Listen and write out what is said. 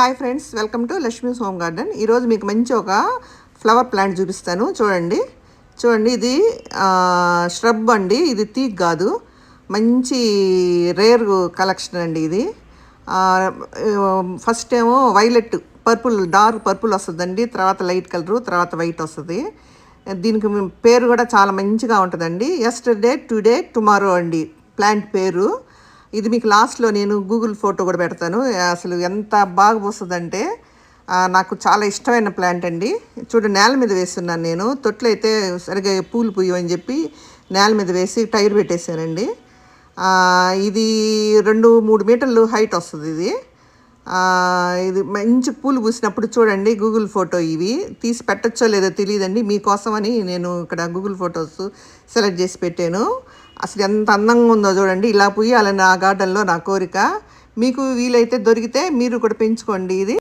Hi friends welcome to Lakshmi's home garden ఈరోజు మీకు మంచి ఒక ఫ్లవర్ ప్లాంట్ చూపిస్తాను. చూడండి. చూడండి ఇది ష్రబ్ అండి. ఇది తీగ్ కాదు. మంచి రేర్ కలెక్షన్ అండి ఇది. ఫస్ట్ ఏమో వైలెట్ పర్పుల్ డార్క్ పర్పుల్ వస్తుందండి. తర్వాత లైట్ కలరు తర్వాత వైట్ వస్తుంది. దీనికి పేరు కూడా చాలా మంచిగా ఉంటుందండి. ఎస్టర్డే టుడే టుమారో అండి. ప్లాంట్ పేరు. ఇది మీకు లాస్ట్లో నేను గూగుల్ ఫోటో కూడా పెడతాను. అసలు ఎంత బాగా పోస్తుందంటే నాకు చాలా ఇష్టమైన ప్లాంట్ అండి. చూడు నేల మీద వేస్తున్నాను నేను. తొట్లు అయితే సరిగా పూలు పూయమని చెప్పి నేల మీద వేసి టైర్ పెట్టేశానండి. ఇది రెండు మూడు మీటర్లు హైట్ వస్తుంది ఇది. ఇది మంచి పూలు పూసినప్పుడు చూడండి గూగుల్ ఫోటో ఇవి. తీసి పెట్టచ్చో లేదో తెలియదండి. మీకోసమని నేను ఇక్కడ గూగుల్ ఫొటోస్ సెలెక్ట్ చేసి పెట్టాను. అసలు ఎంత అందంగా ఉందో చూడండి. ఇలా పుయ్యాలని ఆ గార్డెన్లో నా కోరిక. మీకు వీలైతే దొరికితే మీరు కూడా పెంచుకోండి ఇది.